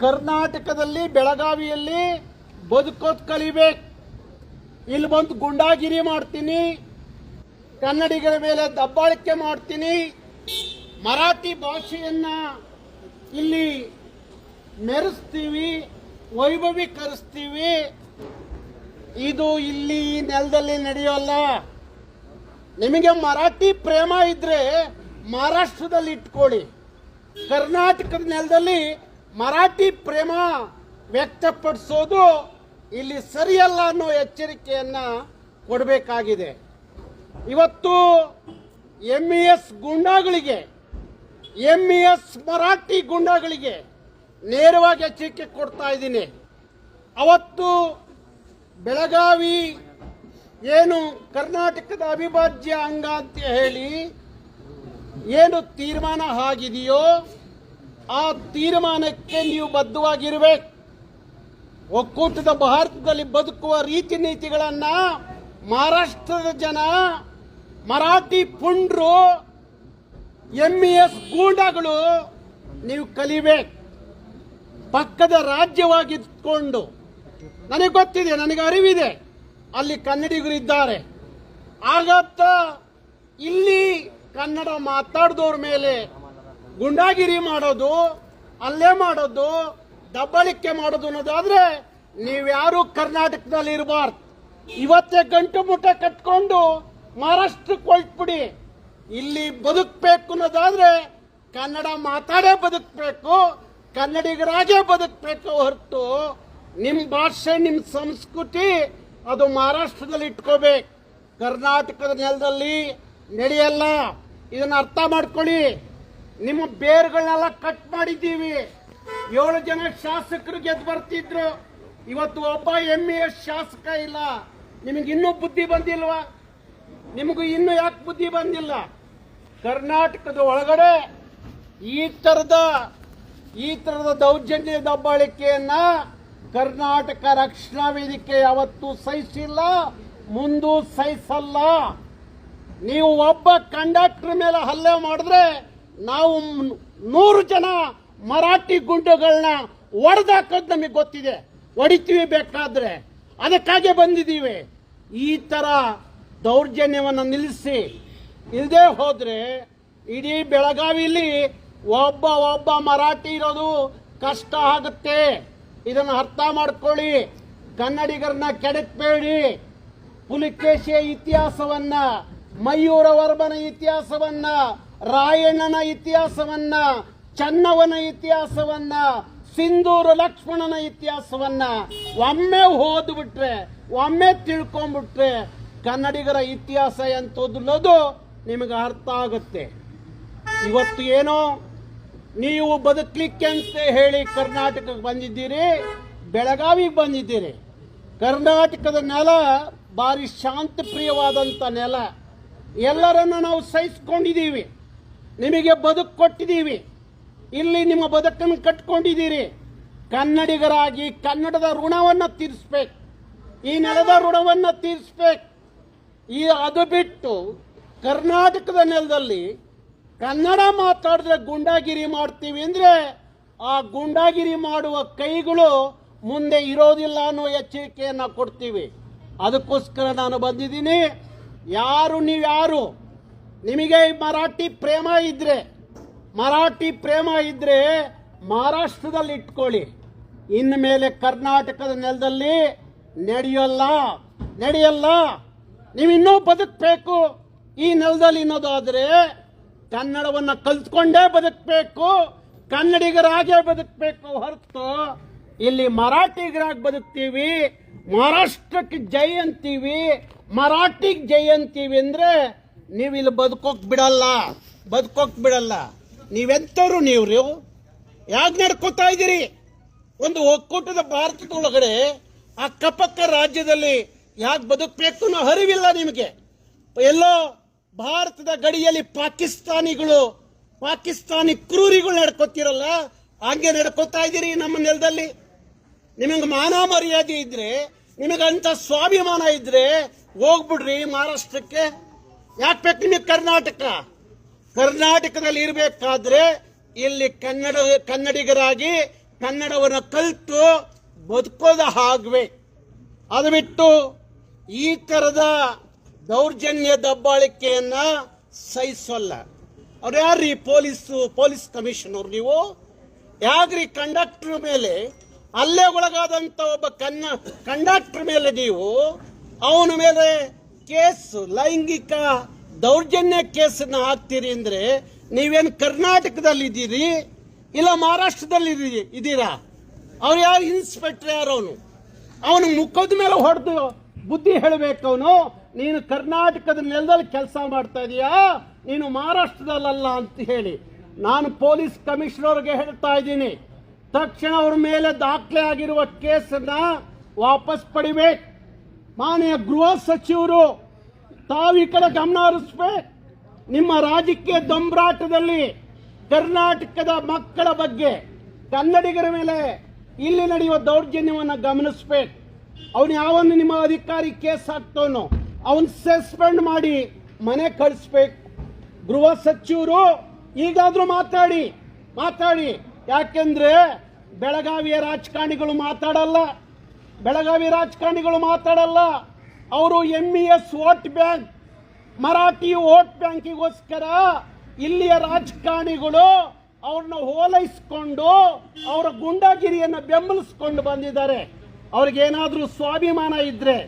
ಕರ್ನಾಟಕದಲ್ಲಿ ಬೆಳಗಾವಿಯಲ್ಲಿ ಬದುಕೋದ್ ಕಲಿಬೇಕು. ಇಲ್ಲಿ ಬಂದು ಗುಂಡಾಗಿರಿ ಮಾಡ್ತೀನಿ. ಕನ್ನಡಿಗರ ಮೇಲೆ ದಬ್ಬಾಳಿಕೆ ಮಾಡ್ತೀನಿ. ಮರಾಠಿ ಭಾಷೆಯನ್ನ ಇಲ್ಲಿ ಮೆರೆಸ್ತೀವಿ, ವೈಭವೀಕರಿಸ್ತೀವಿ. ಇದು ಇಲ್ಲಿ ನೆಲದಲ್ಲಿ ನಡೆಯೋಲ್ಲ. ನಿಮಗೆ ಮರಾಠಿ ಪ್ರೇಮ ಇದ್ರೆ ಮಹಾರಾಷ್ಟ್ರದಲ್ಲಿ ಇಟ್ಕೊಳ್ಳಿ. ಕರ್ನಾಟಕದ ನೆಲದಲ್ಲಿ ಮರಾಠಿ ಪ್ರೇಮ ವ್ಯಕ್ತಪಡಿಸೋದು ಇಲ್ಲಿ ಸರಿಯಲ್ಲ ಅನ್ನೋ ಎಚ್ಚರಿಕೆಯನ್ನು ಕೊಡಬೇಕಾಗಿದೆ. ಇವತ್ತು ಎಂ ಇ ಎಸ್ ಗುಂಡಾಗಳಿಗೆ ಎಂ ಇ ಎಸ್ ಮರಾಠಿ ಗುಂಡಾಗಳಿಗೆ ನೇರವಾಗಿ ಎಚ್ಚರಿಕೆ ಕೊಡ್ತಾ ಇದ್ದೀನಿ. ಅವತ್ತು ಬೆಳಗಾವಿ ಏನು ಕರ್ನಾಟಕದ ಅವಿಭಾಜ್ಯ ಅಂಗ ಅಂತ ಹೇಳಿ ಏನು ತೀರ್ಮಾನ ಆಗಿದೆಯೋ ಆ ತೀರ್ಮಾನಕ್ಕೆ ನೀವು ಬದ್ಧವಾಗಿರ್ಬೇಕು. ಒಕ್ಕೂಟದ ಭಾರತದಲ್ಲಿ ಬದುಕುವ ರೀತಿ ನೀತಿಗಳನ್ನ ಮಹಾರಾಷ್ಟ್ರದ ಜನ, ಮರಾಠಿ ಪುಂಡ್ರು ಎಂ ಎಸ್ ಗೂಂಡಗಳು ನೀವು ಕಲಿಬೇಕು. ಪಕ್ಕದ ರಾಜ್ಯವಾಗಿದ್ಕೊಂಡು, ನನಗೆ ಗೊತ್ತಿದೆ, ನನಗೆ ಅರಿವಿದೆ, ಅಲ್ಲಿ ಕನ್ನಡಿಗರು ಇದ್ದಾರೆ. ಆಗತ್ತ ಇಲ್ಲಿ ಕನ್ನಡ ಮಾತಾಡಿದವ್ರ ಮೇಲೆ ಗುಂಡಾಗಿರಿ ಮಾಡೋದು, ಅಲ್ಲೇ ಮಾಡೋದು, ದಬ್ಬಳಿಕೆ ಮಾಡೋದು ಅನ್ನೋದಾದ್ರೆ ನೀವ್ಯಾರು ಕರ್ನಾಟಕದಲ್ಲಿ ಇರಬಾರ್ದು. ಇವತ್ತೇ ಗಂಟು ಮುಟ್ಟ ಕಟ್ಕೊಂಡು ಮಹಾರಾಷ್ಟ್ರಕ್ಕೆ ಹೊಲ್ಟ್ಬಿಡಿ ಇಲ್ಲಿ ಬದುಕಬೇಕು ಅನ್ನೋದಾದ್ರೆ ಕನ್ನಡ ಮಾತಾಡೇ ಬದುಕಬೇಕು, ಕನ್ನಡಿಗರಾಗೇ ಬದುಕಬೇಕು ಹೊರತು ನಿಮ್ಮ ಭಾಷೆ ನಿಮ್ಮ ಸಂಸ್ಕೃತಿ ಅದು ಮಹಾರಾಷ್ಟ್ರದಲ್ಲಿ ಇಟ್ಕೋಬೇಕು. ಕರ್ನಾಟಕದ ನೆಲದಲ್ಲಿ ನಡೆಯಲ್ಲ. ಇದನ್ನ ಅರ್ಥ ಮಾಡ್ಕೊಳ್ಳಿ. ನಿಮ್ಮ ಬೇರುಗಳನ್ನೆಲ್ಲ ಕಟ್ ಮಾಡಿದ್ದೀವಿ. ಏಳು ಜನ ಶಾಸಕರು ಗೆದ್ದು ಬರ್ತಿದ್ರು. ಇವತ್ತು ಒಬ್ಬ ಎಂ ಎ ಶಾಸಕ ಇಲ್ಲ. ನಿಮಗೆ ಇನ್ನೂ ಬುದ್ಧಿ ಬಂದಿಲ್ವಾ? ನಿಮಗೂ ಇನ್ನೂ ಯಾಕೆ ಬುದ್ಧಿ ಬಂದಿಲ್ಲ? ಕರ್ನಾಟಕದ ಒಳಗಡೆ ಈ ಥರದ ಈ ಥರದ ದೌರ್ಜನ್ಯ ದಬ್ಬಾಳಿಕೆಯನ್ನು ಕರ್ನಾಟಕ ರಕ್ಷಣಾ ವೇದಿಕೆ ಯಾವತ್ತೂ ಸಹಿಸಿಲ್ಲ, ಮುಂದೂ ಸಹಿಸಲ್ಲ. ನೀವು ಒಬ್ಬ ಕಂಡಕ್ಟರ್ ಮೇಲೆ ಹಲ್ಲೆ ಮಾಡಿದ್ರೆ ನಾವು ನೂರು ಜನ ಮರಾಠಿ ಗುಂಡುಗಳನ್ನ ಹೊಡೆದಾಕೋದು ನಮಗೆ ಗೊತ್ತಿದೆ. ಹೊಡಿತೀವಿ ಬೇಕಾದ್ರೆ. ಅದಕ್ಕಾಗಿ ಬಂದಿದ್ದೀವಿ ಈ ತರ ದೌರ್ಜನ್ಯವನ್ನು ನಿಲ್ಲಿಸಿ. ಇಲ್ಲದೆ ಹೋದರೆ ಇಡೀ ಬೆಳಗಾವಿಲಿ ಒಬ್ಬ ಒಬ್ಬ ಮರಾಠಿ ಇರೋದು ಕಷ್ಟ ಆಗುತ್ತೆ. ಇದನ್ನು ಅರ್ಥ ಮಾಡ್ಕೊಳ್ಳಿ. ಕನ್ನಡಿಗರನ್ನ ಕೆಡಕ್ಬೇಡಿ. ಪುಲಿಕೇಶಿಯ ಇತಿಹಾಸವನ್ನ ಮಯೂರ ವರ್ಮನ ಇತಿಹಾಸವನ್ನ ರಾಯಣ್ಣನ ಇತಿಹಾಸವನ್ನ ಚನ್ನವನ ಇತಿಹಾಸವನ್ನ, ಸಿಂಧೂರು ಲಕ್ಷ್ಮಣನ ಇತಿಹಾಸವನ್ನ ಒಮ್ಮೆ ಓದ್ಬಿಟ್ರೆ, ಒಮ್ಮೆ ತಿಳ್ಕೊಂಡ್ಬಿಟ್ರೆ ಕನ್ನಡಿಗರ ಇತಿಹಾಸ ಎಂತದ್ದು ನಿಮಗೆ ಅರ್ಥ ಆಗುತ್ತೆ. ಇವತ್ತು ಏನೋ ನೀವು ಬದುಕಲಿಕ್ಕೆ ಅಂತ ಹೇಳಿ ಕರ್ನಾಟಕಕ್ಕೆ ಬಂದಿದ್ದೀರಿ, ಬೆಳಗಾವಿಗೆ ಬಂದಿದ್ದೀರಿ. ಕರ್ನಾಟಕದ ನೆಲ ಭಾರಿ ಶಾಂತಪ್ರಿಯವಾದಂಥ ನೆಲ. ಎಲ್ಲರನ್ನು ನಾವು ಸಹಿಸ್ಕೊಂಡಿದ್ದೀವಿ. ನಿಮಗೆ ಬದುಕು ಕೊಟ್ಟಿದ್ದೀವಿ. ಇಲ್ಲಿ ನಿಮ್ಮ ಬದುಕನ್ನು ಕಟ್ಕೊಂಡಿದ್ದೀರಿ. ಕನ್ನಡಿಗರಾಗಿ ಕನ್ನಡದ ಋಣವನ್ನು ತೀರಿಸ್ಬೇಕು. ಈ ನೆಲದ ಋಣವನ್ನು ತೀರಿಸ್ಬೇಕು. ಈ ಅದು ಬಿಟ್ಟು ಕರ್ನಾಟಕದ ನೆಲದಲ್ಲಿ ಕನ್ನಡ ಮಾತಾಡಿದ್ರೆ ಗುಂಡಾಗಿರಿ ಮಾಡ್ತೀವಿ ಅಂದರೆ ಆ ಗುಂಡಾಗಿರಿ ಮಾಡುವ ಕೈಗಳು ಮುಂದೆ ಇರೋದಿಲ್ಲ ಅನ್ನೋ ಎಚ್ಚರಿಕೆಯನ್ನು ಕೊಡ್ತೀವಿ. ಅದಕ್ಕೋಸ್ಕರ ನಾನು ಬಂದಿದ್ದೀನಿ. ಯಾರು ನೀವ್ಯಾರು ನಿಮಗೆ ಮರಾಠಿ ಪ್ರೇಮ ಇದ್ರೆ, ಮರಾಠಿ ಪ್ರೇಮ ಇದ್ರೆ ಮಹಾರಾಷ್ಟ್ರದಲ್ಲಿ ಇಟ್ಕೊಳ್ಳಿ. ಇನ್ನು ಮೇಲೆ ಕರ್ನಾಟಕದ ನೆಲದಲ್ಲಿ ನಡೆಯಲ್ಲ ನಡೆಯಲ್ಲ. ನೀವು ಇನ್ನೂ ಬದುಕಬೇಕು. ಈ ನೆಲದಲ್ಲಿ ಇನ್ನೋದಾದರೆ ಕನ್ನಡವನ್ನು ಕಲ್ತ್ಕೊಂಡೇ ಬದುಕಬೇಕು, ಕನ್ನಡಿಗರಾಗೇ ಬದುಕಬೇಕು. ಹೊರತು ಇಲ್ಲಿ ಮರಾಠಿಗರಾಗಿ ಬದುಕ್ತೀವಿ, ಮಹಾರಾಷ್ಟ್ರಕ್ಕೆ ಜೈ ಅಂತೀವಿ, ಮರಾಠಿಗೆ ಜೈ ಅಂತೀವಿ ಅಂದ್ರೆ ನೀವು ಇಲ್ಲಿ ಬದುಕೋಕ್ ಬಿಡಲ್ಲ. ಬದುಕೋಕ್ ಬಿಡಲ್ಲ. ನೀವೆಂತವ್ರು ನೀವು ಯಾಕೆ ನಡ್ಕೋತಾ ಇದ್ದೀರಿ? ಒಂದು ಒಕ್ಕೂಟದ ಭಾರತದೊಳಗಡೆ ಅಕ್ಕಪಕ್ಕ ರಾಜ್ಯದಲ್ಲಿ ಯಾಕೆ ಬದುಕಬೇಕು ಅನ್ನೋ ಹರಿವಿಲ್ಲ ನಿಮಗೆ? ಎಲ್ಲೋ ಭಾರತದ ಗಡಿಯಲ್ಲಿ ಪಾಕಿಸ್ತಾನಿಗಳು, ಪಾಕಿಸ್ತಾನಿ ಕ್ರೂರಿಗಳು ನಡ್ಕೋತಿರಲ್ಲ, ಹಂಗೆ ನಡ್ಕೋತಾ ಇದ್ದೀರಿ ನಮ್ಮ ನೆಲದಲ್ಲಿ? ನಿಮಗೆ ಮಾನ ಮರ್ಯಾದೆ ಇದ್ರೆ ನಿಮಗಂತ ಸ್ವಾಭಿಮಾನ ಇದ್ರೆ ಹೋಗ್ಬಿಡ್ರಿ ಮಹಾರಾಷ್ಟ್ರಕ್ಕೆ. ಯಾಕೆ ಬೇಕು ನಿಮಗೆ ಕರ್ನಾಟಕ? ಕರ್ನಾಟಕದಲ್ಲಿ ಇರಬೇಕಾದ್ರೆ ಇಲ್ಲಿ ಕನ್ನಡ, ಕನ್ನಡಿಗರಾಗಿ ಕನ್ನಡವನ್ನು ಕಲಿತು ಬದುಕೋದ ಹಾಗೆ ಅದು ಬಿಟ್ಟು ಈ ಥರದ ದೌರ್ಜನ್ಯ ದಬ್ಬಾಳಿಕೆಯನ್ನ ಸಹಿಸೋಲ್ಲ. ಅವ್ರು ಯಾರ್ರೀ ಪೊಲೀಸು, ಪೊಲೀಸ್ ಕಮಿಷನರ್ ನೀವು? ಯಾಕ್ರಿ ಕಂಡಕ್ಟರ್ ಮೇಲೆ? ಅಲ್ಲೇ ಒಳಗಾದಂತ ಒಬ್ಬ ಕನ್ನ, ಕಂಡಕ್ಟರ್ ಮೇಲೆ ನೀವು? ಅವನ ಮೇಲೆ ಕೇಸ್, ಲೈಂಗಿಕ ದೌರ್ಜನ್ಯ ಕೇಸನ್ನ ಹಾಕ್ತೀರಿ ಅಂದ್ರೆ ನೀವೇನು ಕರ್ನಾಟಕದಲ್ಲಿ ಇದ್ದೀರಿ? ಇಲ್ಲ ಮಹಾರಾಷ್ಟ್ರದಲ್ಲಿ ಇದ್ದೀರಾ ಅವ್ರು ಯಾರು ಇನ್ಸ್ಪೆಕ್ಟರ್ ಯಾರು ಅವನು? ಅವನು ಮುಖದ ಮೇಲೆ ಹೊಡೆದು ಬುದ್ಧಿ ಹೇಳಬೇಕು ಅವನು. ನೀನು ಕರ್ನಾಟಕದ ನೆಲದಲ್ಲಿ ಕೆಲಸ ಮಾಡ್ತಾ ಇದೀಯಾ? ನೀನು ಮಹಾರಾಷ್ಟ್ರದಲ್ಲಲ್ಲ ಅಂತ ಹೇಳಿ. ನಾನು ಪೊಲೀಸ್ ಕಮಿಷನರ್ಗೆ ಹೇಳ್ತಾ ಇದ್ದೀನಿ. ತಕ್ಷಣ ಅವ್ರ ಮೇಲೆ ದಾಖಲೆ ಆಗಿರುವ ಕೇಸನ್ನ ವಾಪಸ್ ಪಡಿಬೇಕು. ಮಾನ್ಯ ಗೃಹ ಸಚಿವರು, ತಾವು ಕಡೆ ಗಮನ ಹರಿಸ್ಬೇಕು. ನಿಮ್ಮ ರಾಜಕೀಯ ದೊಂಬರಾಟದಲ್ಲಿ ಕರ್ನಾಟಕದ ಮಕ್ಕಳ ಬಗ್ಗೆ ಕನ್ನಡಿಗರ ಮೇಲೆ ಇಲ್ಲಿ ನಡೆಯುವ ದೌರ್ಜನ್ಯವನ್ನು ಗಮನಿಸ್ಬೇಕು. ಅವನು ಯಾವನು ನಿಮ್ಮ ಅಧಿಕಾರಿ ಕೇಸ್ ಹಾಕ್ತವನು, ಅವನ್ ಸಸ್ಪೆಂಡ್ ಮಾಡಿ ಮನೆ ಕಳಿಸ್ಬೇಕು. ಗೃಹ ಸಚಿವರು, ಈಗಾದ್ರೂ ಮಾತಾಡಿ ಮಾತಾಡಿ. ಯಾಕೆಂದ್ರೆ ಬೆಳಗಾವಿಯ ರಾಜಕಾರಣಿಗಳು ಮಾತಾಡಲ್ಲ. ಬೆಳಗಾವಿ ರಾಜಕಾರಣಿಗಳು ಮಾತಾಡಲ್ಲ. ಅವರು M E S vote bank, Marathi vote ಬ್ಯಾಂಕಿಗೋಸ್ಕರ ಇಲ್ಲಿಯ ರಾಜಕಾರಣಿಗಳು ಅವ್ರನ್ನ ಹೋಲೈಸ್ಕೊಂಡು ಅವರ ಗುಂಡಾಗಿರಿಯನ್ನು ಬೆಂಬಲಿಸ್ಕೊಂಡು ಬಂದಿದ್ದಾರೆ. ಅವ್ರಿಗೇನಾದರೂ ಸ್ವಾಭಿಮಾನ ಇದ್ರೆ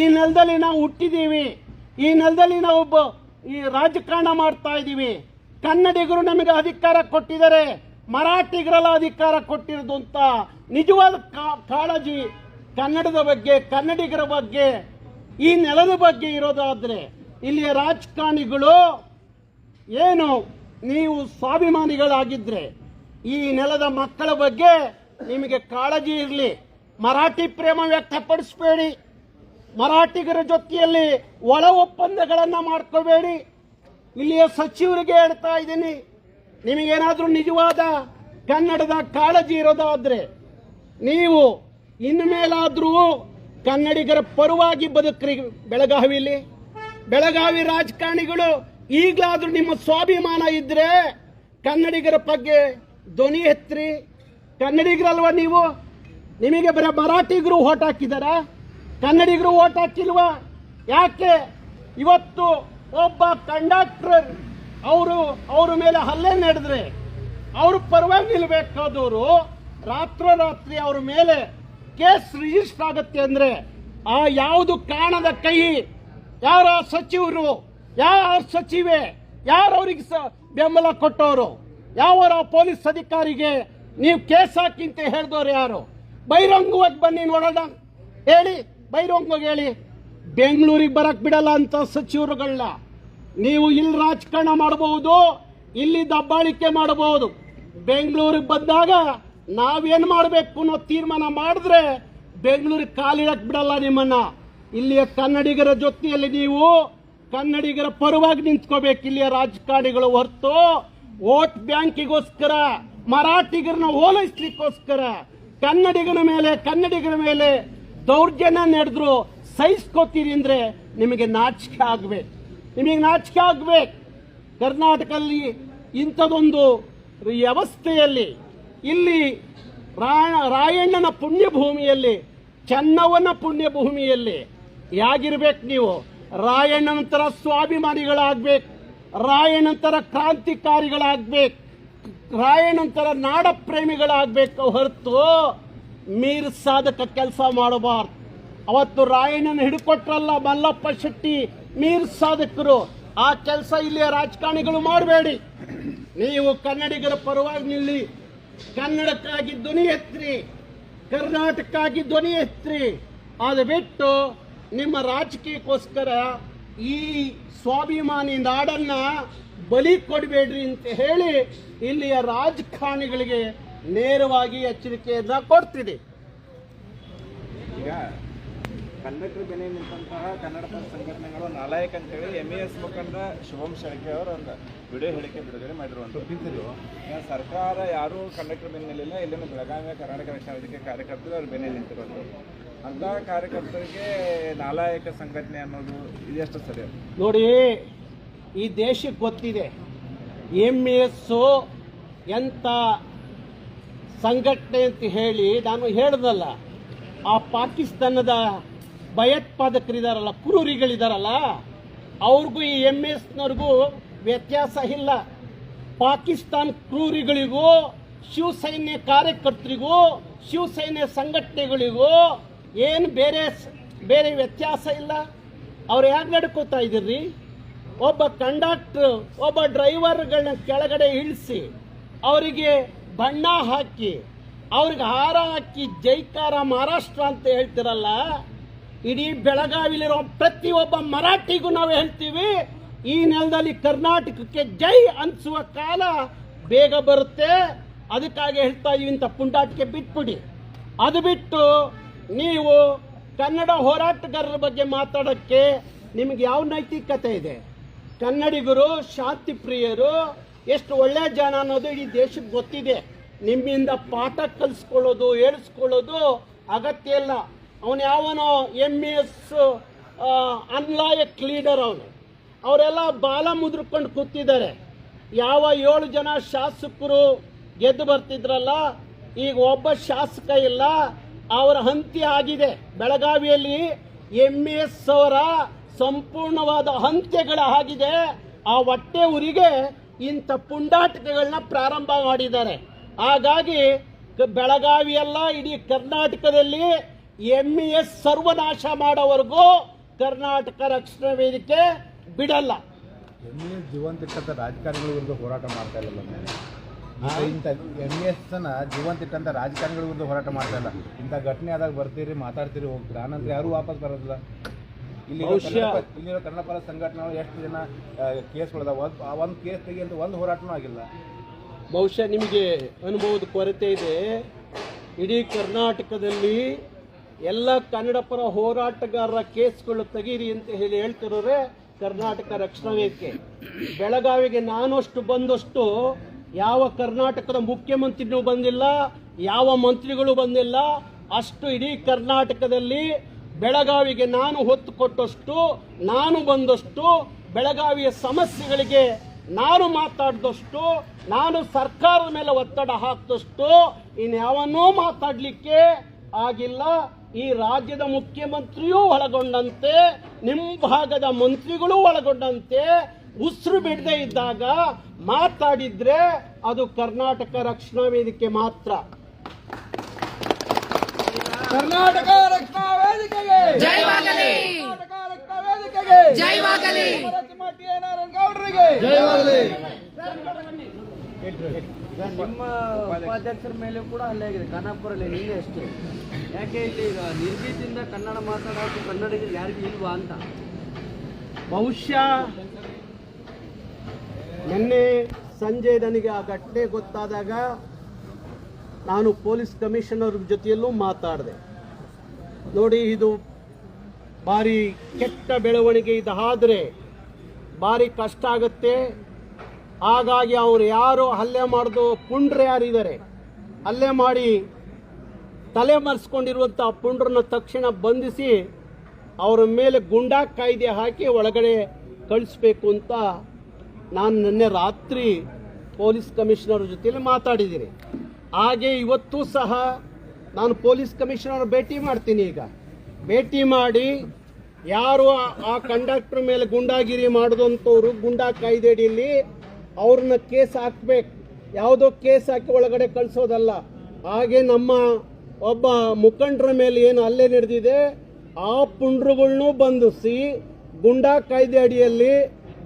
ಈ ನೆಲದಲ್ಲಿ ನಾವು ಹುಟ್ಟಿದ್ದೀವಿ ಈ ನೆಲದಲ್ಲಿ ನಾವು ಈ ರಾಜಕಾರಣ ಮಾಡ್ತಾ ಇದ್ದೀವಿ ಕನ್ನಡಿಗರು ನಮಗೆ ಅಧಿಕಾರ ಕೊಟ್ಟಿದ್ದಾರೆ. ಮರಾಠಿಗರೆಲ್ಲ ಅಧಿಕಾರ ಕೊಟ್ಟಿರೋದು ಅಂತ ನಿಜವಾದ ಕಾಳಜಿ ಕನ್ನಡದ ಬಗ್ಗೆ, ಕನ್ನಡಿಗರ ಬಗ್ಗೆ, ಈ ನೆಲದ ಬಗ್ಗೆ ಇರೋದಾದರೆ ಇಲ್ಲಿಯ ರಾಜಕಾರಣಿಗಳು ಏನು? ನೀವು ಸ್ವಾಭಿಮಾನಿಗಳಾಗಿದ್ದರೆ ಈ ನೆಲದ ಮಕ್ಕಳ ಬಗ್ಗೆ ನಿಮಗೆ ಕಾಳಜಿ ಇರಲಿ. ಮರಾಠಿ ಪ್ರೇಮ ವ್ಯಕ್ತಪಡಿಸಬೇಡಿ. ಮರಾಠಿಗರ ಜೊತೆಯಲ್ಲಿ ಒಳ ಒಪ್ಪಂದಗಳನ್ನು ಮಾಡ್ಕೋಬೇಡಿ. ಇಲ್ಲಿಯ ಸಚಿವರಿಗೆ ಹೇಳ್ತಾ ಇದ್ದೀನಿ, ನಿಮಗೇನಾದರೂ ನಿಜವಾದ ಕನ್ನಡದ ಕಾಳಜಿ ಇರೋದಾದರೆ ನೀವು ಇನ್ನು ಮೇಲಾದರೂ ಕನ್ನಡಿಗರ ಪರವಾಗಿ ಬದುಕ್ರಿ ಬೆಳಗಾವಿಲಿ ಬೆಳಗಾವಿ ರಾಜಕಾರಣಿಗಳು ಈಗಲಾದರೂ ನಿಮ್ಮ ಸ್ವಾಭಿಮಾನ ಇದ್ರೆ ಕನ್ನಡಿಗರ ಬಗ್ಗೆ ಧ್ವನಿ ಎತ್ರಿ. ಕನ್ನಡಿಗರಲ್ವ ನೀವು? ನಿಮಗೆ ಬರೀ ಮರಾಠಿಗರು ಓಟ್ ಹಾಕಿದಾರ? ಕನ್ನಡಿಗರು ಓಟ್ ಹಾಕಿಲ್ವಾ? ಯಾಕೆ? ಇವತ್ತು ಒಬ್ಬ ಕಂಡಕ್ಟರ್ ಅವರು ಅವ್ರ ಮೇಲೆ ಹಲ್ಲೆ ನಡೆದ್ರೆ ಅವರು ಪರವಾಗಿ ನಿಲ್ಬೇಕಾದವರು ರಾತ್ರೋರಾತ್ರಿ ಅವ್ರ ಮೇಲೆ ಕೇಸ್ ರಿಜಿಸ್ಟರ್ ಆಗುತ್ತೆ ಅಂದ್ರೆ ಆ ಯಾವುದು ಕಾಣದ ಕೈ, ಯಾರ ಸಚಿವರು, ಯಾರು ಸಚಿವೆ, ಯಾರು ಅವ್ರಿಗೆ ಬೆಂಬಲ ಕೊಟ್ಟವರು, ಯಾವರ ಪೊಲೀಸ್ ಅಧಿಕಾರಿಗೆ ನೀವು ಕೇಸ್ ಹಾಕಿ ಅಂತ ಹೇಳಿದವ್ರು ಯಾರು? ಬಹಿರಂಗವಾಗಿ ಬನ್ನಿ ನೋಡೋಣ. ಹೇಳಿ, ಬಹಿರಂಗವಾಗಿ ಹೇಳಿ. ಬೆಂಗಳೂರಿಗೆ ಬರಕ್ಕೆ ಬಿಡಲ್ಲ ಅಂತ ಸಚಿವರುಗಳನ್ನ ನೀವು ಇಲ್ಲಿ ರಾಜಕಾರಣ ಮಾಡಬಹುದು ಇಲ್ಲಿ ದಬ್ಬಾಳಿಕೆ ಮಾಡಬಹುದು. ಬೆಂಗಳೂರಿಗೆ ಬಂದಾಗ ನಾವೇನ್ ಮಾಡಬೇಕು ಅನ್ನೋ ತೀರ್ಮಾನ ಮಾಡಿದ್ರೆ ಬೆಂಗಳೂರಿಗೆ ಕಾಲಿಡಕ್ಕೆ ಬಿಡಲ್ಲ ನಿಮ್ಮನ್ನ. ಇಲ್ಲಿಯ ಕನ್ನಡಿಗರ ಜೊತೆಯಲ್ಲಿ ನೀವು ಕನ್ನಡಿಗರ ಪರವಾಗಿ ನಿಂತ್ಕೋಬೇಕು. ಇಲ್ಲಿಯ ರಾಜಕಾರಣಿಗಳು ಹೊರತು ವೋಟ್ ಬ್ಯಾಂಕಿಗೋಸ್ಕರ, ಮರಾಠಿಗರನ್ನ ಓಲೈಸ್ಲಿಕ್ಕೋಸ್ಕರ ಕನ್ನಡಿಗರ ಮೇಲೆ ಕನ್ನಡಿಗರ ಮೇಲೆ ದೌರ್ಜನ್ಯ ನಡೆದ್ರು ಸಹಿಸ್ಕೋತೀರಿ ಅಂದ್ರೆ ನಿಮಗೆ ನಾಚಿಕೆ ಆಗ್ಬೇಕು. ನಿಮಗೆ ನಾಚಿಕೆ ಆಗ್ಬೇಕು. ಕರ್ನಾಟಕದಲ್ಲಿ ಇಂಥದೊಂದು ವ್ಯವಸ್ಥೆಯಲ್ಲಿ ಇಲ್ಲಿ ರಾಯಣ್ಣನ ಪುಣ್ಯಭೂಮಿಯಲ್ಲಿ ಚೆನ್ನವನ ಪುಣ್ಯಭೂಮಿಯಲ್ಲಿ ಯಾಗಿರ್ಬೇಕು ನೀವು? ರಾಯಣ್ಣನಂತರ ಸ್ವಾಭಿಮಾನಿಗಳಾಗ್ಬೇಕು ರಾಯಣ್ಣಂತರ ಕ್ರಾಂತಿಕಾರಿಗಳಾಗ್ಬೇಕು ರಾಯಣ್ಣಂತರ ನಾಡ ಪ್ರೇಮಿಗಳಾಗ್ಬೇಕು ಹೊರತು ಮೀರ್ ಸಾಧಕ ಕೆಲಸ ಮಾಡಬಾರ್ದು. ಅವತ್ತು ರಾಯಣ್ಣನ ಹಿಡ್ಕೊಟ್ರಲ್ಲ ಮಲ್ಲಪ್ಪ ಶೆಟ್ಟಿ, ಮೀರ್ ಸಾಧಕರು ಆ ಕೆಲಸ ಇಲ್ಲಿಯ ರಾಜಕಾರಣಿಗಳು ಮಾಡಬೇಡಿ. ನೀವು ಕನ್ನಡಿಗರ ಪರವಾಗಿ ನಿಲ್ಲಿ ಕನ್ನಡಕ್ಕಾಗಿ ಧ್ವನಿ ಎತ್ರಿ, ಕರ್ನಾಟಕಕ್ಕಾಗಿ ಧ್ವನಿ ಎತ್ರಿ. ಅದು ಬಿಟ್ಟು ನಿಮ್ಮ ರಾಜಕೀಯಕ್ಕೋಸ್ಕರ ಈ ಸ್ವಾಭಿಮಾನಿ ನಾಡನ್ನ ಬಲಿ ಕೊಡಬೇಡ್ರಿ ಅಂತ ಹೇಳಿ ಇಲ್ಲಿಯ ರಾಜಕಾರಣಿಗಳಿಗೆ ನೇರವಾಗಿ ಎಚ್ಚರಿಕೆಯನ್ನ ಕೊಡ್ತಿದೆ. ಈಗ ಕಂಡಕ್ಟರ್ ಬೆಲೆ ನಿಂತಹ ಕನ್ನಡ ಸಂಘಟನೆಗಳು ನಾಲಾಯಕ್ ಅಂತೇಳಿ ಎಂ ಎಸ್ ಮುಖಂಡ ಶುಭಂ ಶೆಳಕೆ ಅವರು ಒಂದು ವಿಡಿಯೋ ಹೇಳಿಕೆ ಬಿಡುಗಡೆ ಮಾಡಿರುವಂಥದ್ದು ಸರ್ಕಾರ ಯಾರೂ ಕಂಡಕ್ಟರ್ ಬೆನ್ನೆಲಿಲ್ಲ ಇಲ್ಲಿನ ಬೆಳಗಾವಿಯ ಕರ್ನಾಟಕ ರಕ್ಷಣಾ ವೇದಿಕೆ ಕಾರ್ಯಕರ್ತರು ಅವ್ರ ಬೆನ್ನೆ ನಿಂತಿರೋದು ಅಂತ ಕಾರ್ಯಕರ್ತರಿಗೆ ನಾಲಾಯಕ ಸಂಘಟನೆ ಅನ್ನೋದು ಇದೆಷ್ಟು ಸರಿ. ನೋಡಿ, ಈ ದೇಶಕ್ಕೆ ಗೊತ್ತಿದೆ ಎಂ ಎಸ್ ಎಂತ ಸಂಘಟನೆ ಅಂತ ಹೇಳಿ ನಾನು ಹೇಳ್ದಲ್ಲ, ಆ ಪಾಕಿಸ್ತಾನದ ಭಯೋತ್ಪಾದಕರಿದಾರಲ್ಲ ಕ್ರೂರಿಗಳಿದಾರಲ್ಲ ಅವ್ರಿಗೂ ಈ ಎಂ ಎಸ್ನವ್ರಿಗೂ ವ್ಯತ್ಯಾಸ ಇಲ್ಲ. ಪಾಕಿಸ್ತಾನ್ ಕ್ರೂರಿಗಳಿಗೂ, ಶಿವಸೈನ್ಯ ಕಾರ್ಯಕರ್ತರಿಗೂ, ಶಿವಸೈನ್ಯ ಸಂಘಟನೆಗಳಿಗೂ ಏನು ಬೇರೆ ಬೇರೆ ವ್ಯತ್ಯಾಸ ಇಲ್ಲ. ಅವ್ರು ಯಾಕೆ ನಡ್ಕೋತಾ ಇದ್ದೀರಿ? ಒಬ್ಬ ಕಂಡಕ್ಟ್ರ್, ಒಬ್ಬ ಡ್ರೈವರ್ಗಳನ್ನ ಕೆಳಗಡೆ ಇಳಿಸಿ, ಅವರಿಗೆ ಬಣ್ಣ ಹಾಕಿ, ಅವ್ರಿಗೆ ಹಾರ ಹಾಕಿ ಜೈಕಾರ ಮಹಾರಾಷ್ಟ್ರ ಅಂತ ಹೇಳ್ತಿರಲ್ಲ ಇಡೀ ಬೆಳಗಾವಿಲಿರೋ ಪ್ರತಿಯೊಬ್ಬ ಮರಾಠಿಗೂ ನಾವು ಹೇಳ್ತೀವಿ, ಈ ನೆಲದಲ್ಲಿ ಕರ್ನಾಟಕಕ್ಕೆ ಜೈ ಅನಿಸುವ ಕಾಲ ಬೇಗ ಬರುತ್ತೆ. ಅದಕ್ಕಾಗಿ ಹೇಳ್ತಾ ಇದೀವಿ ಇಂಥ ಪುಂಡಾಟಿಕೆ ಬಿಟ್ಬಿಡಿ. ಅದು ಬಿಟ್ಟು ನೀವು ಕನ್ನಡ ಹೋರಾಟಗಾರರ ಬಗ್ಗೆ ಮಾತಾಡೋಕ್ಕೆ ನಿಮಗೆ ಯಾವ ನೈತಿಕತೆ ಇದೆ? ಕನ್ನಡಿಗರು, ಶಾಂತಿ ಪ್ರಿಯರು, ಎಷ್ಟು ಒಳ್ಳೆ ಜನ ಅನ್ನೋದು ಇಡೀ ದೇಶಕ್ಕೆ ಗೊತ್ತಿದೆ. ನಿಮ್ಮಿಂದ ಪಾಠ ಕಲಿಸ್ಕೊಳ್ಳೋದು, ಹೇಳಿಸ್ಕೊಳ್ಳೋದು ಅಗತ್ಯ ಇಲ್ಲ. ಅವನು ಯಾವನೋ ಎಂ ಎಸ್ ಅನ್ಲಾಯಕ್ ಲೀಡರ್ ಅವನು. ಅವರೆಲ್ಲ ಬಾಲ ಮುದ್ರಕೊಂಡು ಕೂತಿದ್ದಾರೆ. ಯಾವ ಏಳು ಜನ ಶಾಸಕರು ಗೆದ್ದು ಬರ್ತಿದ್ರಲ್ಲ, ಈಗ ಒಬ್ಬ ಶಾಸಕ ಇಲ್ಲ, ಅವರ ಹಂತಿ ಆಗಿದೆ. ಬೆಳಗಾವಿಯಲ್ಲಿ ಎಂ ಎಸ್ ಅವರ ಸಂಪೂರ್ಣವಾದ ಹಂತ್ಯಗಳ ಆಗಿದೆ. ಆ ಹೊಟ್ಟೆ ಊರಿಗೆ ಇಂಥ ಪುಂಡಾಟಿಕೆಗಳನ್ನ ಪ್ರಾರಂಭ ಮಾಡಿದ್ದಾರೆ. ಹಾಗಾಗಿ ಬೆಳಗಾವಿಯಲ್ಲ, ಇಡೀ ಕರ್ನಾಟಕದಲ್ಲಿ ಎಂ ಎಸ್ ಸರ್ವನಾಶ ಮಾಡೋವರೆಗೂ ಕರ್ನಾಟಕ ರಕ್ಷಣಾ ವೇದಿಕೆ ಬಿಡಲ್ಲ. ಎಂ ಎಸ್ ಜೀವಂತ ಇಟ್ಟಂತ ರಾಜಕಾರಣಿಗಳ ವಿರುದ್ಧ ಹೋರಾಟ ಮಾಡ್ತಾ ಇಲ್ಲ ಇಂಥ ಎಂ ಎಸ್ನ ಜೀವಂತ ಇಟ್ಟಂತ ರಾಜಕಾರಣಿಗಳ ವಿರುದ್ಧ ಹೋರಾಟ ಮಾಡ್ತಾ ಇಲ್ಲ. ಇಂಥ ಘಟನೆ ಆದಾಗ ಬರ್ತೀರಿ ಮಾತಾಡ್ತೀರಿ ಹೋಗ್ತೀರಿ. ಆನಂತರ ಯಾರು ವಾಪಸ್ ಬರೋದಿಲ್ಲ. ಇಲ್ಲಿ ಇಲ್ಲಿರೋ ಕನ್ನಡ ಪರ ಸಂಘಟನೆಗಳು ಎಷ್ಟು ಜನ ಕೇಸ್ಗಳದ ಒಂದು ಕೇಸ್ ತೆಗಿಯಂತ ಒಂದು ಹೋರಾಟನೂ ಆಗಿಲ್ಲ. ಬಹುಶಃ ನಿಮಗೆ ಅನುಭವದ ಕೊರತೆ ಇದೆ. ಇಡೀ ಕರ್ನಾಟಕದಲ್ಲಿ ಎಲ್ಲ ಕನ್ನಡ ಪರ ಹೋರಾಟಗಾರರ ಕೇಸ್ಗಳು ತೆಗೀರಿ ಅಂತ ಹೇಳಿ ಹೇಳ್ತಿರೋರೆ ಕರ್ನಾಟಕ ರಕ್ಷಣಾ ವೇದಿಕೆ. ಬೆಳಗಾವಿಗೆ ನಾನಷ್ಟು ಬಂದಷ್ಟು ಯಾವ ಕರ್ನಾಟಕದ ಮುಖ್ಯಮಂತ್ರಿನೂ ಬಂದಿಲ್ಲ, ಯಾವ ಮಂತ್ರಿಗಳು ಬಂದಿಲ್ಲ. ಅಷ್ಟು ಇಡೀ ಕರ್ನಾಟಕದಲ್ಲಿ ಬೆಳಗಾವಿಗೆ ನಾನು ಹೊತ್ತು ಕೊಟ್ಟಷ್ಟು, ನಾನು ಬಂದಷ್ಟು, ಬೆಳಗಾವಿಯ ಸಮಸ್ಯೆಗಳಿಗೆ ನಾನು ಮಾತಾಡಿದಷ್ಟು, ನಾನು ಸರ್ಕಾರದ ಮೇಲೆ ಒತ್ತಡ ಹಾಕಿದಷ್ಟು ಇನ್ಯಾವನ್ನೂ ಮಾತಾಡಲಿಕ್ಕೆ ಆಗಿಲ್ಲ ಈ ರಾಜ್ಯದ ಮುಖ್ಯಮಂತ್ರಿಯೂ ಒಳಗೊಂಡಂತೆ ನಿಮ್ಮ ಭಾಗದ ಮಂತ್ರಿಗಳು ಒಳಗೊಂಡಂತೆ ಉಸಿರು ಬಿಡದೆ ಇದ್ದಾಗ ಮಾತಾಡಿದ್ರೆ ಅದು ಕರ್ನಾಟಕ ರಕ್ಷಣಾ ವೇದಿಕೆ ಮಾತ್ರ. ಕರ್ನಾಟಕ ರಕ್ಷಣಾ ವೇದಿಕೆಗೆ! ಜಯವಾಗಲಿ! ನಿಮ್ಮ ಉಪಾಧ್ಯಕ್ಷರ ಮೇಲೆ ಕೂಡ ಹಲ್ಲೆ ಆಗಿದೆ. ಖಾನಾಪುರಲ್ಲಿ ನಿನ್ನೆ ಅಷ್ಟೇ. ಯಾಕೆ ಇಲ್ಲಿ ನಿರ್ಭೀತಿಯಿಂದ ಕನ್ನಡ ಮಾತಾಡೋದು ಕನ್ನಡಿಗರು ಯಾರಿಗೂ ಇಲ್ವಾ ಅಂತ? ಬಹುಶಃ ನಿನ್ನೆ ಸಂಜೆ ನನಗೆ ಆ ಘಟನೆ ಗೊತ್ತಾದಾಗ ನಾನು ಪೊಲೀಸ್ ಕಮಿಷನರ್ ಜೊತೆಯಲ್ಲೂ ಮಾತಾಡಿದೆ. ನೋಡಿ, ಇದು ಭಾರಿ ಕೆಟ್ಟ ಬೆಳವಣಿಗೆ ಇದಾದರೆ ಭಾರಿ ಕಷ್ಟ ಆಗುತ್ತೆ. ಹಾಗಾಗಿ ಅವರು ಯಾರು ಹಲ್ಲೆ ಮಾಡಿದು ಪುಂಡ್ರ ಯಾರಿದ್ದಾರೆ? ಹಲ್ಲೆ ಮಾಡಿ ತಲೆ ಮರೆಸ್ಕೊಂಡಿರುವಂಥ ಪುಂಡ್ರನ್ನ ತಕ್ಷಣ ಬಂಧಿಸಿ ಅವರ ಮೇಲೆ ಗುಂಡಾ ಕಾಯ್ದೆ ಹಾಕಿ ಒಳಗಡೆ ಕಳಿಸ್ಬೇಕು ಅಂತ ನಾನು ನಿನ್ನೆ ರಾತ್ರಿ ಪೊಲೀಸ್ ಕಮಿಷನರ್ ಜೊತೆಯಲ್ಲಿ ಮಾತಾಡಿದ್ದೀನಿ. ಹಾಗೆ ಇವತ್ತು ಸಹ ನಾನು ಪೊಲೀಸ್ ಕಮಿಷನರ್ ಭೇಟಿ ಮಾಡ್ತೀನಿ ಈಗ. ಭೇಟಿ ಮಾಡಿ ಯಾರು ಆ- ಕಂಡಕ್ಟರ್ ಮೇಲೆ ಗುಂಡಾಗಿರಿ ಮಾಡಿದಂಥವ್ರು ಗುಂಡಾ ಕಾಯ್ದೆ ಅಡಿಯಲ್ಲಿ ಅವ್ರನ್ನ ಕೇಸ್ ಹಾಕ್ಬೇಕು. ಯಾವುದೋ ಕೇಸ್ ಹಾಕಿ ಒಳಗಡೆ ಕಳಿಸೋದಲ್ಲ. ಹಾಗೆ ನಮ್ಮ ಒಬ್ಬ ಮುಖಂಡರ ಮೇಲೆ ಏನು ಹಲ್ಲೆ ನಡೆದಿದೆ, ಆ ಪುಂಡ್ರುಗಳ್ನೂ ಬಂಧಿಸಿ, ಗುಂಡಾ ಕಾಯ್ದೆ ಅಡಿಯಲ್ಲಿ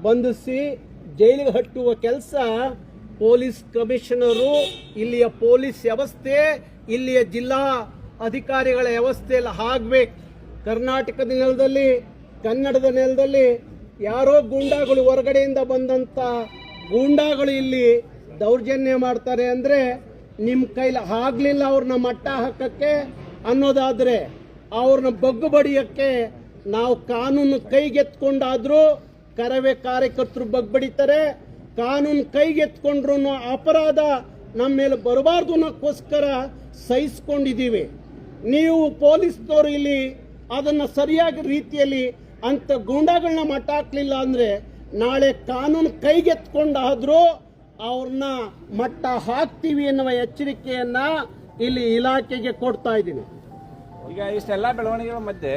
ಬಂಧಿಸಿ ಜೈಲಿಗೆ ಹಟ್ಟುವ ಕೆಲಸ ಪೊಲೀಸ್ ಕಮಿಷನರು, ಇಲ್ಲಿಯ ಪೊಲೀಸ್ ವ್ಯವಸ್ಥೆ, ಇಲ್ಲಿಯ ಜಿಲ್ಲಾ ಅಧಿಕಾರಿಗಳ ವ್ಯವಸ್ಥೆ ಎಲ್ಲ ಆಗ್ಬೇಕು. ಕರ್ನಾಟಕದ ನೆಲದಲ್ಲಿ, ಕನ್ನಡದ ನೆಲದಲ್ಲಿ ಯಾರೋ ಗುಂಡಾಗಳು ಹೊರಗಡೆಯಿಂದ ಬಂದಂಥ ಗೂಂಡಾಗಳು ಇಲ್ಲಿ ದೌರ್ಜನ್ಯ ಮಾಡ್ತಾರೆ ಅಂದರೆ ನಿಮ್ಮ ಕೈಲಿ ಆಗಲಿಲ್ಲ ಅವ್ರನ್ನ ಮಟ್ಟ ಹಾಕಕ್ಕೆ ಅನ್ನೋದಾದರೆ ಅವ್ರನ್ನ ಬಗ್ಗು ಬಡಿಯಕ್ಕೆ ನಾವು ಕಾನೂನು ಕೈಗೆತ್ಕೊಂಡಾದರೂ ಕರವೇ ಕಾರ್ಯಕರ್ತರು ಬಗ್ಬಡಿತಾರೆ ಕಾನೂನು ಕೈಗೆತ್ಕೊಂಡ್ರು ಅಪರಾಧ ನಮ್ಮ ಮೇಲೆ ಬರಬಾರ್ದು ಅನ್ನೋಕ್ಕೋಸ್ಕರ ಸಹಿಸ್ಕೊಂಡಿದ್ದೀವಿ ನೀವು ಪೊಲೀಸ್ನವರು ಇಲ್ಲಿ ಅದನ್ನು ಸರಿಯಾಗಿ ರೀತಿಯಲ್ಲಿ ಅಂಥ ಗೂಂಡಾಗಳನ್ನ ಮಟ್ಟ ಹಾಕ್ಲಿಲ್ಲ ಅಂದರೆ ನಾಳೆ ಕಾನೂನು ಕೈಗೆತ್ಕೊಂಡಾದ್ರೂ ಅವ್ರನ್ನ ಮಟ್ಟ ಹಾಕ್ತೀವಿ ಎನ್ನುವ ಎಚ್ಚರಿಕೆಯನ್ನ ಇಲ್ಲಿ ಇಲಾಖೆಗೆ ಕೊಡ್ತಾ ಇದ್ದೀನಿ. ಈಗ ಇಷ್ಟೆಲ್ಲ ಬೆಳವಣಿಗೆಗಳ ಮಧ್ಯೆ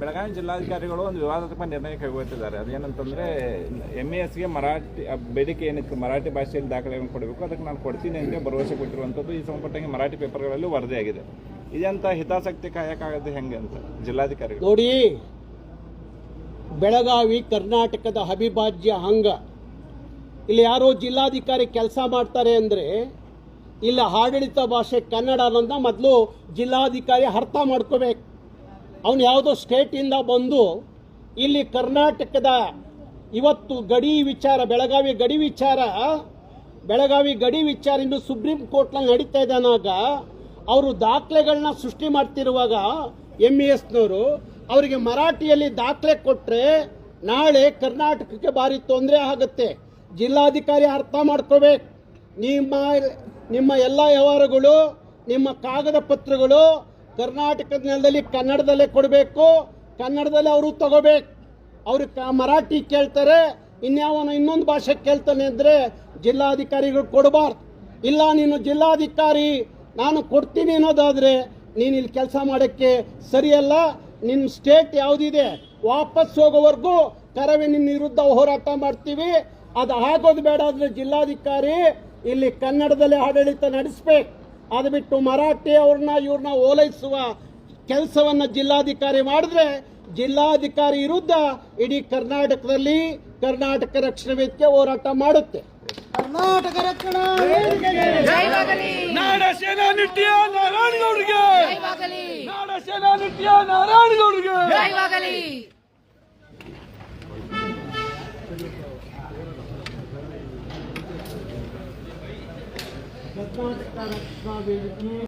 ಬೆಳಗಾವಿ ಜಿಲ್ಲಾಧಿಕಾರಿಗಳು ಒಂದು ವಿವಾದಾತ್ಮಕ ನಿರ್ಣಯ ಕೈಗೊಳ್ತಿದ್ದಾರೆ. ಅದೇನಂತಂದ್ರೆ ಎಂ ಎ ಎಸ್ಗೆ ಮರಾಠಿ ಬೇಡಿಕೆ ಏನಕ್ಕೆ ಮರಾಠಿ ಭಾಷೆಯಲ್ಲಿ ದಾಖಲೆಗಳನ್ನು ಕೊಡಬೇಕು ಅದಕ್ಕೆ ನಾನು ಕೊಡ್ತೀನಿ ಅಂತ ಭರವಸೆ ಕೊಟ್ಟಿರುವಂಥದ್ದು ಈ ಸಂಬಂಧಪಟ್ಟಂಗೆ ಮರಾಠಿ ಪೇಪರ್ಗಳಲ್ಲಿ ವರದಿಯಾಗಿದೆ. ಇದಂತ ಹಿತಾಸಕ್ತಿ ಕಾಯಕ್ಕಾಗತ್ತೆ ಹೆಂಗೆ ಅಂತ ಜಿಲ್ಲಾಧಿಕಾರಿಗಳು? ನೋಡಿ ಬೆಳಗಾವಿ, ಕರ್ನಾಟಕದ ಅವಿಭಾಜ್ಯ ಅಂಗ. ಇಲ್ಲಿ ಯಾರೋ ಜಿಲ್ಲಾಧಿಕಾರಿ ಕೆಲಸ ಮಾಡ್ತಾರೆ ಅಂದರೆ, ಇಲ್ಲ ಆಡಳಿತ ಭಾಷೆ ಕನ್ನಡ ಅನ್ನೋದನ್ನ ಮೊದಲು ಜಿಲ್ಲಾಧಿಕಾರಿ ಅರ್ಥ ಮಾಡ್ಕೋಬೇಕು. ಅವನು ಯಾವುದೋ ಸ್ಟೇಟಿಂದ ಬಂದು, ಇಲ್ಲಿ ಕರ್ನಾಟಕದ ಇವತ್ತು ಗಡಿ ವಿಚಾರ, ಬೆಳಗಾವಿ ಗಡಿ ವಿಚಾರ, ಬೆಳಗಾವಿ ಗಡಿ ವಿಚಾರ ಇನ್ನು ಸುಪ್ರೀಂ ಕೋರ್ಟ್ನಲ್ಲಿ ನಡೀತಾ ಇದ್ದಾನಾಗ ಅವರು ದಾಖಲೆಗಳನ್ನ ಸೃಷ್ಟಿ ಮಾಡ್ತಿರುವಾಗ ಎಂ ಇ ಎಸ್ನವರು ಅವರಿಗೆ ಮರಾಠಿಯಲ್ಲಿ ದಾಖಲೆ ಕೊಟ್ಟರೆ ನಾಳೆ ಕರ್ನಾಟಕಕ್ಕೆ ಭಾರಿ ತೊಂದರೆ ಆಗುತ್ತೆ. ಜಿಲ್ಲಾಧಿಕಾರಿ ಅರ್ಥ ಮಾಡ್ಕೋಬೇಕು. ನಿಮ್ಮ ನಿಮ್ಮ ಎಲ್ಲ ವ್ಯವಹಾರಗಳು, ನಿಮ್ಮ ಕಾಗದ ಪತ್ರಗಳು ಕರ್ನಾಟಕದ ನೆಲದಲ್ಲಿ ಕನ್ನಡದಲ್ಲೇ ಕೊಡಬೇಕು. ಕನ್ನಡದಲ್ಲೇ ಅವರು ತಗೋಬೇಕು. ಅವರು ಕ, ಮರಾಠಿ ಕೇಳ್ತಾರೆ. ಇನ್ಯಾವನ ಇನ್ನೊಂದು ಭಾಷೆ ಕೇಳ್ತಾನೆ ಅಂದರೆ ಜಿಲ್ಲಾಧಿಕಾರಿಗಳು ಕೊಡಬಾರ್ದು. ಇಲ್ಲ, ನೀನು ಜಿಲ್ಲಾಧಿಕಾರಿ, ನಾನು ಕೊಡ್ತೀನಿ ಅನ್ನೋದಾದರೆ ನೀನು ಇಲ್ಲಿ ಕೆಲಸ ಮಾಡೋಕ್ಕೆ ಸರಿಯಲ್ಲ. ನಿನ್ನ ಸ್ಟೇಟ್ ಯಾವುದಿದೆ, ವಾಪಸ್ ಹೋಗೋವರೆಗೂ ಕರವೇ ನಿನ್ನ ವಿರುದ್ಧ ಹೋರಾಟ ಮಾಡ್ತೀವಿ. ಅದು ಆಗೋದು ಬೇಡ ಆದರೆ ಜಿಲ್ಲಾಧಿಕಾರಿ ಇಲ್ಲಿ ಕನ್ನಡದಲ್ಲಿ ಆಡಳಿತ ನಡೆಸ್ಬೇಕು. ಅದು ಬಿಟ್ಟು ಮರಾಠಿ ಅವ್ರನ್ನ, ಇವ್ರನ್ನ ಓಲೈಸುವ ಕೆಲಸವನ್ನ ಜಿಲ್ಲಾಧಿಕಾರಿ ಮಾಡಿದ್ರೆ ಜಿಲ್ಲಾಧಿಕಾರಿ ವಿರುದ್ಧ ಇಡೀ ಕರ್ನಾಟಕದಲ್ಲಿ ಕರ್ನಾಟಕ ರಕ್ಷಣಾ ವೇದಿಕೆ ಹೋರಾಟ ಮಾಡುತ್ತೆ. ಕರ್ನಾಟಕ ರಕ್ಷಣಾ ನಾಡ ಸೇನಾ ನಿತ್ಯ ನಾರಾಯಣಗೌಡರಿಗೆ. ನಾಡ ಸೇನಾ ನಿತ್ಯ ನಾರಾಯಣಗೌಡರಿಗೆ. ಕರ್ನಾಟಕ ರಕ್ಷಣಾ ವೇದಿಕೆ